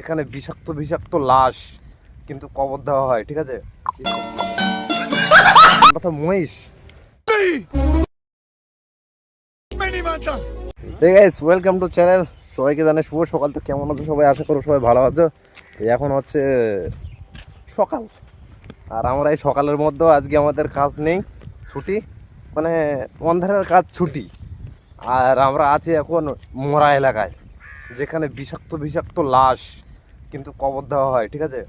এখানে বিষাক্ত বিষাক্ত লাশ কিন্তু কবর দেওয়া হয়, ঠিক আছে? আমরা মহিষ। ওয়েলকাম টু চ্যানেল সবাইকে জানে শুভ সকাল। তো কেমন আছো সবাই? আশা করো সবাই ভালো আছো। এখন হচ্ছে সকাল। আর আমরা এই সকালের মধ্যেও আজকে আমাদের কাজ নেই, ছুটি। মানে অন্ধারের কাজ ছুটি। আর আমরা আছি এখন মরা এলাকায়, যেখানে বিষাক্ত বিষাক্ত লাশ কিন্তু কবর দেওয়া হয়, ঠিক আছে?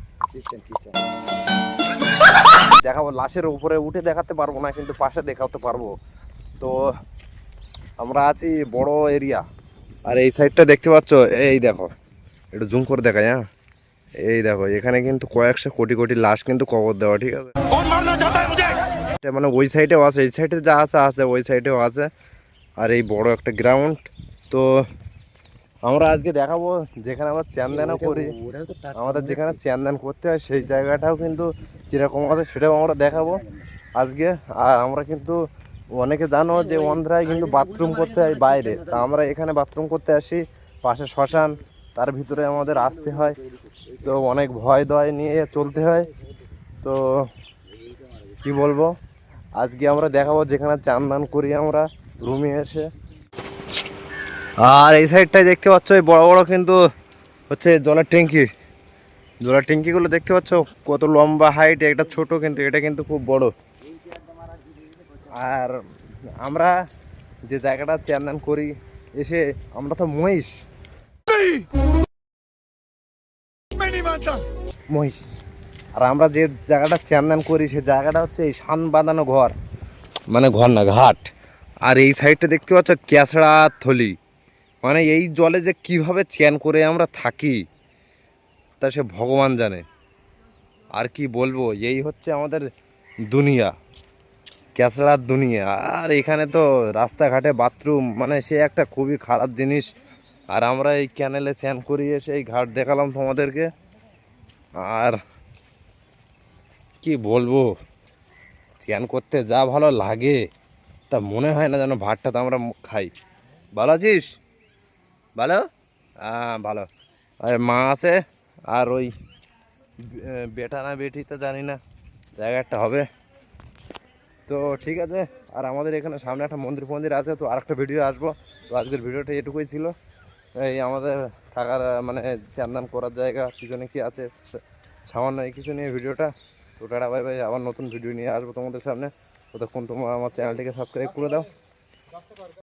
দেখাবো, লাশের উপরে উঠে দেখাতে পারব না, কিন্তু পাশে দেখাতে পারব। তো আমরা আছি বড় এরিয়া আর এই সাইডটা দেখতে পাচ্ছ? এই দেখো, একটু জুম করে দেখাই হ্যাঁ? এই দেখো, এখানে কিন্তু কয়েকশো কোটি কোটি লাশ কিন্তু কবর দেওয়া, ঠিক আছে? মানে ওই সাইডেও আছে, এই সাইডে যা আছে আছে, ওই সাইডেও আছে। আর এই বড় একটা গ্রাউন্ড তো আমরা আজকে দেখাবো যেখানে আমরা চ্যান্দানা করি। আমাদের যেখানে চ্যান্দান করতে হয় সেই জায়গাটাও কিন্তু কীরকম আছে সেটাও আমরা দেখাবো। আজকে আর আমরা কিন্তু অনেকে জানো যে অন্ধ্রায় কিন্তু বাথরুম করতে হয় বাইরে। তা আমরা এখানে বাথরুম করতে আসি পাশে শ্মশান তার ভিতরে আমাদের আসতে হয়। তো অনেক ভয় দয় নিয়ে চলতে হয়। তো কি বলব? আজকে আমরা দেখাবো যেখানে চান দান করি আমরা রুমে এসে। আর এই সাইডটায় দেখতে পাচ্ছ, এই বড় বড় কিন্তু হচ্ছে জলের ট্যাঙ্কি। জলের ট্যাঙ্কিগুলো দেখতে পাচ্ছ, কত লম্বা হাইট এটা ছোট কিন্তু, এটা কিন্তু খুব বড়। আর আমরা যে জায়গাটা চান করি, এসে আমরা তো মহিষ। মহিষ। আর আমরা যে জায়গাটা চান্দান করি, সে জায়গাটা হচ্ছে এই সান বাঁধানো ঘর। মানে ঘর না, ঘাট। আর এই সাইডটা দেখতে পাচ্ছ ক্যাসড়া থলি। মানে এই জলে যে কীভাবে চ্যান করে আমরা থাকি, তা সে ভগবান জানে। আর কি বলব, এই হচ্ছে আমাদের দুনিয়া ক্যাসড়ার দুনিয়া। আর এখানে তো রাস্তাঘাটে বাথরুম মানে সে একটা খুবই খারাপ জিনিস। আর আমরা এই ক্যানেলে চ্যান করিয়ে সেই ঘাট দেখালাম তোমাদেরকে। আর কি বলব চ্যান করতে যা ভালো লাগে, তা মনে হয় না যেন ভাতটা তো আমরা খাই। ভালো আছিস ভালো? হ্যাঁ ভালো। আর মা আছে, আর ওই বেটা না বেটি তো জানি না জায়গাটা হবে। তো ঠিক আছে, আর আমাদের এখানে সামনে একটা মন্দির ফন্দির আছে, তো আরেকটা ভিডিও আসব। তো আজকের ভিডিওটা এটুকুই ছিল। এই আমাদের থাকার মানে চান্দান করার জায়গা, পিছনে কি আছে সামান্য এই কিছু নিয়ে ভিডিওটা তো টাটা ভাই ভাই আবার নতুন ভিডিও নিয়ে আসব তোমাদের সামনে। ততক্ষণ তোমরা আমার চ্যানেলটিকে সাবস্ক্রাইব করে দাও।